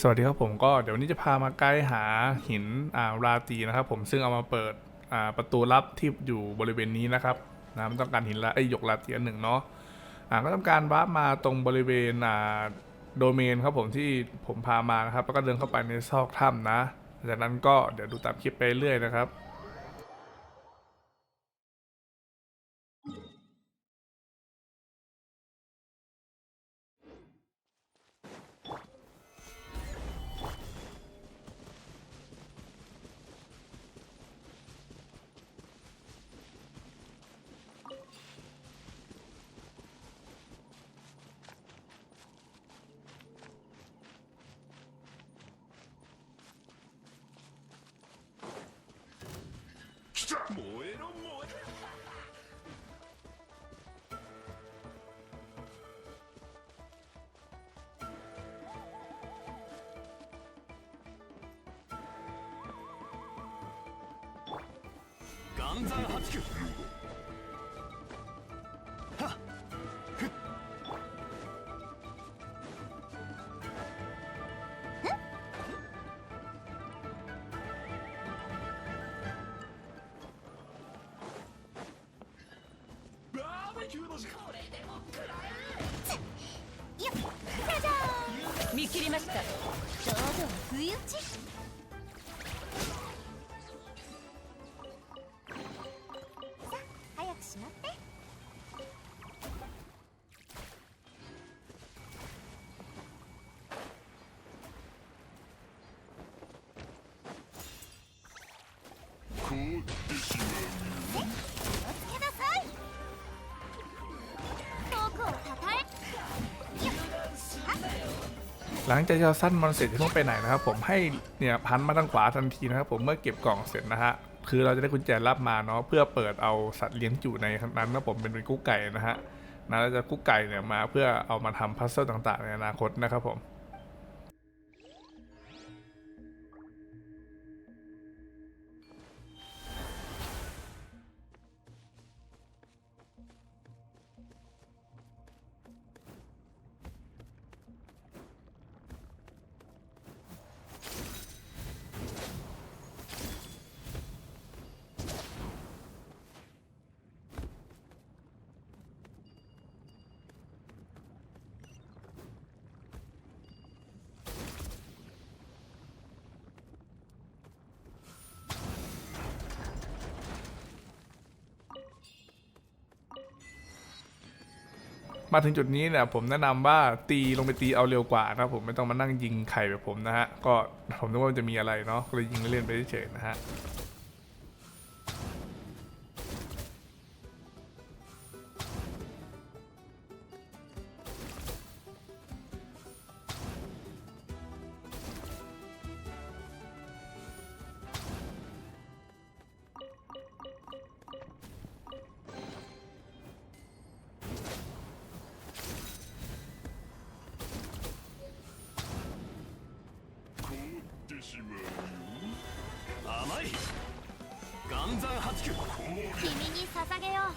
สวัสดีครับผมก็เดี๋ยววันนี้จะพามาไกด์หาหินอ่าราตีนะครับผมซึ่งเอามาเปิดอ่าประตูลับที่อยู่บริเวณนี้นะครับนะมันต้องการหินละไอหยกราตีอันหนึ่งเนาะอ่าก็ทำการวาร์ปมาตรงบริเวณอ่าโดเมนครับผมที่ผมพามานะครับแล้วก็เดินเข้าไปในซอกถ้ำนะ จากนั้นก็เดี๋ยวดูตามคลิปไปเรื่อยนะครับ 燃えろ燃え岩山八九。耐の時間これでも食らえよっじゃん見切りましたちょうど不意打ちさ早くしまってこう หลังจากเราสั้นมอนเสร็จจะต้องไปไหนนะครับ ผมให้เนี่ยพันมาทางขวาทันทีนะครับผมเมื่อเก็บกล่องเสร็จนะฮะคือเราจะได้กุญแจรับมาเนาะเพื่อเปิดเอาสัตว์เลี้ยงจุในนั้นนะผมเป็นเป็นกุ๊กไก่นะฮะนะเราจะกุ๊กไก่เนี่ยมาเพื่อเอามาทำพัซเซิลต่างๆ ในอนาคตนะครับผม มาถึงจุดนี้เนี่ยผมแนะนำว่าตีลงไปตีเอาเร็วกว่านะผมไม่ต้องมานั่งยิงไข่แบบผมนะฮะก็ผมนึกว่ามันจะมีอะไรเนาะก็เลยยิงเล่นไปเฉยๆนะฮะ 君に捧げよう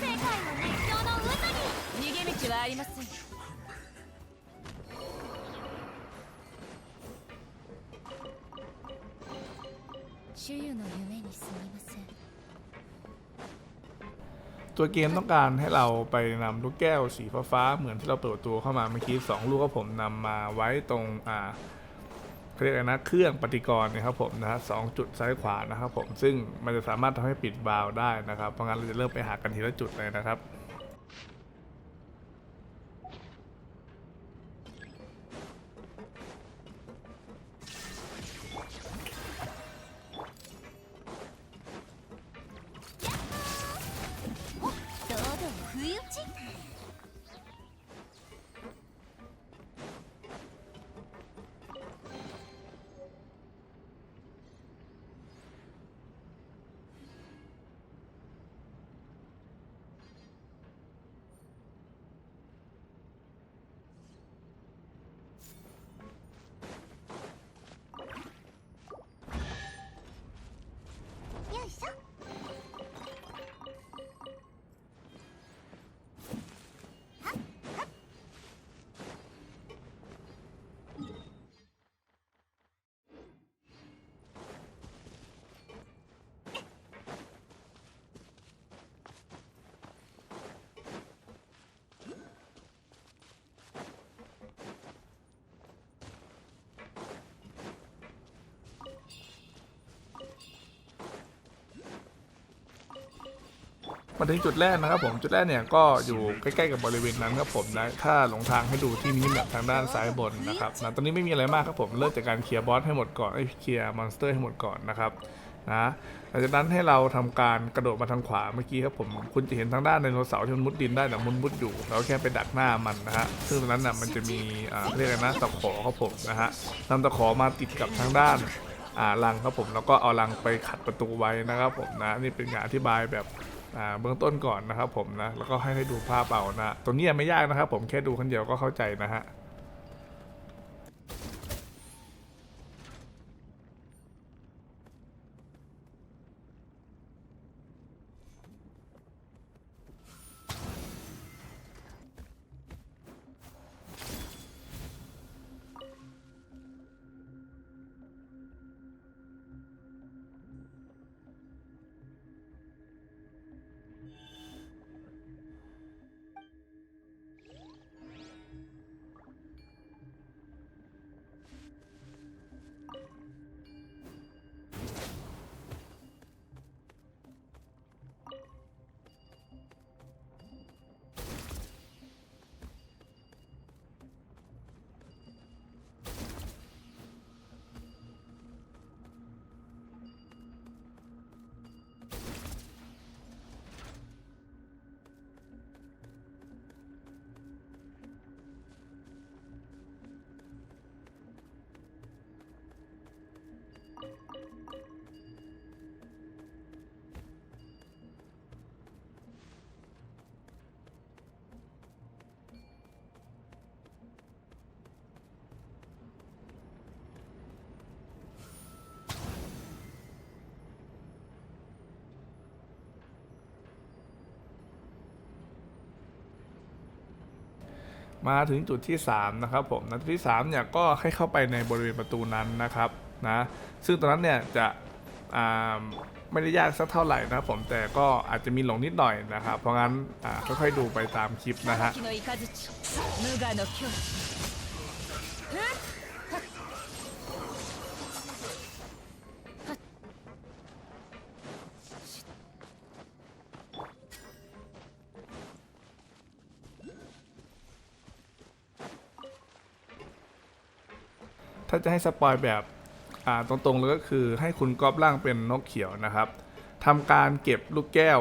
世界の熱狂の渦に逃げ道はありません主湯の夢にすみません ตัวเกมต้องการให้เราไปนำลูกแก้วสีฟ้าๆเหมือนที่เราเปิดประตัวเข้ามาเมื่อกี้สองลูกก็ผมนำมาไว้ตรงอ่า เขาเรียกอะไรนะเครื่องปฏิกรณ์นะครับผมนะฮะสองจุดซ้ายขวานะครับผมซึ่งมันจะสามารถทำให้ปิดวาล์วได้นะครับเพราะงั้นเราจะเริ่มไปหากันทีละจุดเลยนะครับ มาถึงจุดแรกนะครับผมจุดแรกเนี่ยก็อยู่ใกล้ๆกับบริเวณนั้นครับผมนะถ้าหลงทางให้ดูที่มินิแมปทางด้านซ้ายบนนะครับนะตอนนี้ไม่มีอะไรมากครับผมเริ่มจากการเคลียร์บอสให้หมดก่อนไอ้เคลียร์มอนสเตอร์ให้หมดก่อนนะครับนะหลังจากนั้นให้เราทำการกระโดดมาทางขวาเมื่อกี้ครับผมคุณจะเห็นทางด้านไดโนเสาร์ที่มันมุดดินได้แต่มันมุดอยู่ เราแค่ไปดักหน้ามันนะฮะซึ่งตรงนั้นน่ะมันจะมีอ่าเรียกอะไรนะตะขอครับผมนะฮะนำตะขอมาติดกับทางด้านอ่าลังครับผมแล้วก็เอาลังไปขัดประตูไว้นะครับผมนะนี่เป็นการอธิบายแบบ อ่าเบื้องต้นก่อนนะครับผมนะแล้วก็ให้ให้ดูภาพเอานะตัวนี้ไม่ยากนะครับผมแค่ดูคนเดียวก็เข้าใจนะฮะ มาถึงจุดที่ 3 นะครับผมนะจุดที่3เนี่ยก็ให้เข้าไปในบริเวณประตูนั้นนะครับนะซึ่งตอนนั้นเนี่ยจะอ่าไม่ได้ยากสักเท่าไหร่นะผมแต่ก็อาจจะมีหลงนิดหน่อยนะครับเพราะงั้นอ่าค่อยๆดูไปตามคลิปนะฮะาจะให้สปอยแบบตรงๆเลยก็คือให้คุณกอปร่างเป็นนกเขียวนะครับทำการเก็บลูกแก้ว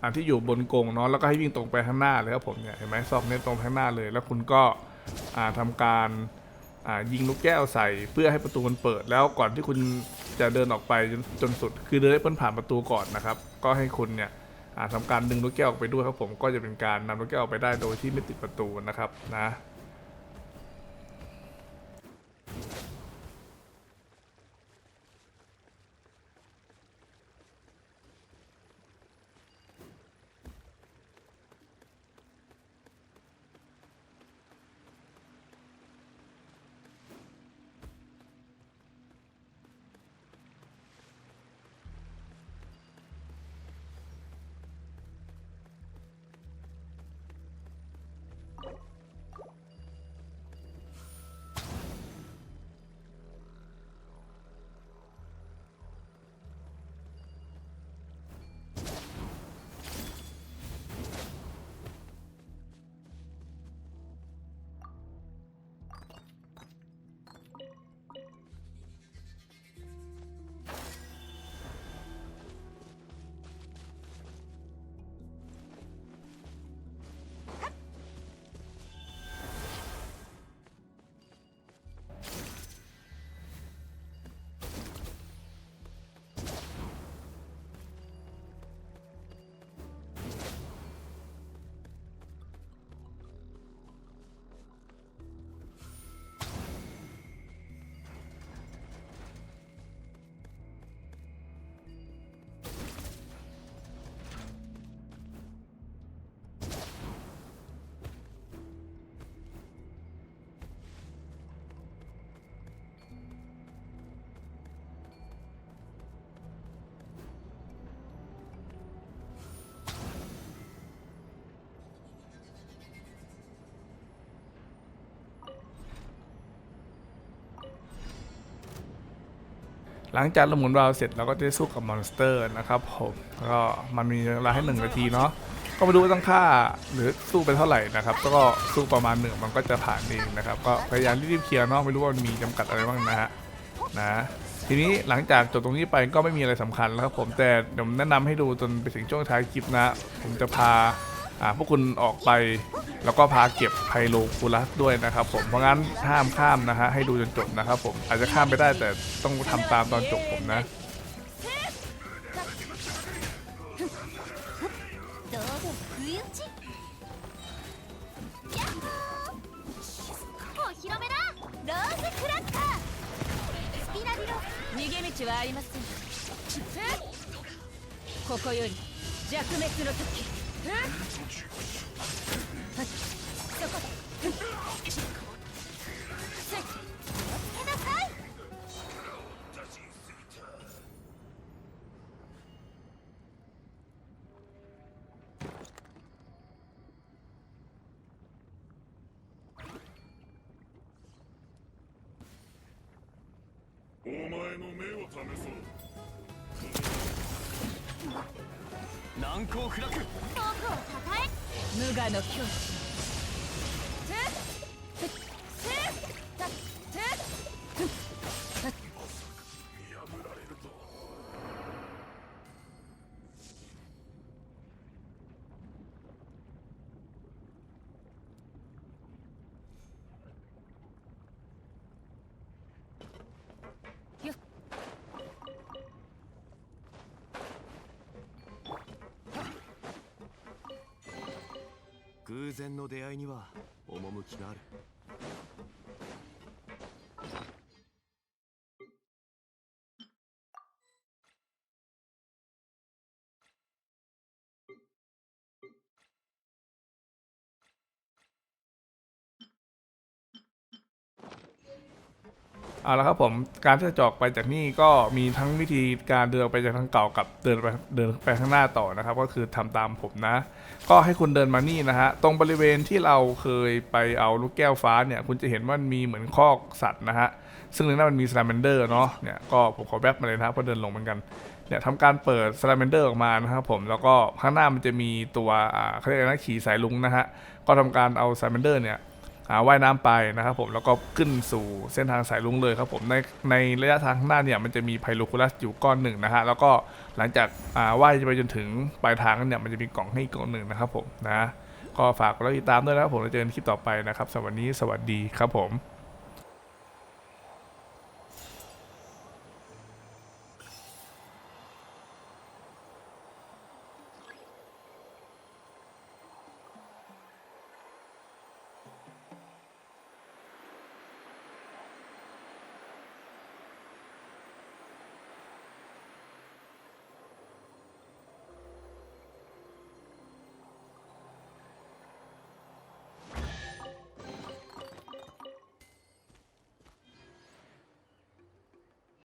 อ่าที่อยู่บนกงเนาะแล้วก็ให้วิ่งตรงไปข้างหน้าเลยครับผมเนี่ยเห็นไหมซอกเนี้ยตรงข้างหน้าเลย แล้วคุณก็อ่าทำการยิงลูกแก้วใส่ เพื่อให้ประตูมันเปิด แล้วก่อนที่คุณจะเดินออกไปจนจนสุด คือเดินให้พ้นผ่านประตูก่อนนะครับ ก็ให้คุณเนี่ยอ่าทำการดึงลูกแก้วออกไปด้วยครับผมก็จะเป็นการนำลูกแก้วออกไปได้โดยที่ไม่ติดประตูนะครับนะ หลังจากเราหมุนวาล์วเสร็จเราก็จะสู้กับมอนสเตอร์นะครับผมก็มันมีเวลาให้หนึ่งนาทีเนาะก็มาดูว่าต้องค่าหรือสู้ไปเท่าไหร่นะครับ ก็สู้ประมาณหนึ่งมันก็จะผ่านเองนะครับ ก็พยายามรีบๆเคลียร์เนาะไม่รู้ว่ามันมีจำกัดอะไรบ้างนะฮะนะทีนี้หลังจากจบตรงนี้ไปก็ไม่มีอะไรสำคัญแล้วครับผมแต่เดี๋ยวผมแนะนำให้ดูจนไปถึงช่วงท้ายคลิปนะ ผมจะพา พวกคุณออกไปแล้วก็พาเก็บไพโลคูลัสด้วยนะครับผมเพราะงั้นห้ามข้ามนะฮะให้ดูจนจบนะครับผมอาจจะข้ามไปได้แต่ต้องทำตามตอนจบผมนะここより弱滅の時お難攻不落。無我の境地。偶然の出会いには趣がある。 เอาละครับผมการที่จะจอกไปจากนี่ก็มีทั้งวิธีการเดินไปจากทางเก่ากับเดินไปเดินไปข้างหน้าต่อนะครับ ก็คือทำตามผมนะ ก็ให้คุณเดินมานี่นะฮะตรงบริเวณที่เราเคยไปเอาลูกแก้วฟ้าเนี่ยคุณจะเห็นว่ามันมีเหมือนคอกสัตว์นะฮะซึ่งในนั้นมันมีส l ล m มนเดอร์เนาะเนี่ยก็ผมขอแวบมาเลยนะครับเพราะเดินลงเหมือนกันเนี่ยทำการเปิดส l ล m มนเดอร์ออกมานะครับผมแล้วก็ข้างหน้ามันจะมีตัวอ่าเขาเรียกอะไรนะขี่สายลุงนะฮะก็ทำการเอาส l ล m มนเดอร์เนี่ย หาว่ายน้ำไปนะครับผมแล้วก็ขึ้นสู่เส้นทางสายลุงเลยครับผมในในระยะทางข้างหน้าเนี่ยมันจะมีไพโลคูลัสอยู่ก้อนหนึ่งนะฮะแล้วก็หลังจากว่ายไปจนถึงปลายทางเนี่ยมันจะมีกล่องให้อีกกล่องหนึ่งนะครับผมนะก็ฝากกดติดตามด้วยนะครับผมแล้วเจอกันคลิปต่อไปนะครับสวัสดีสวัสดีครับผม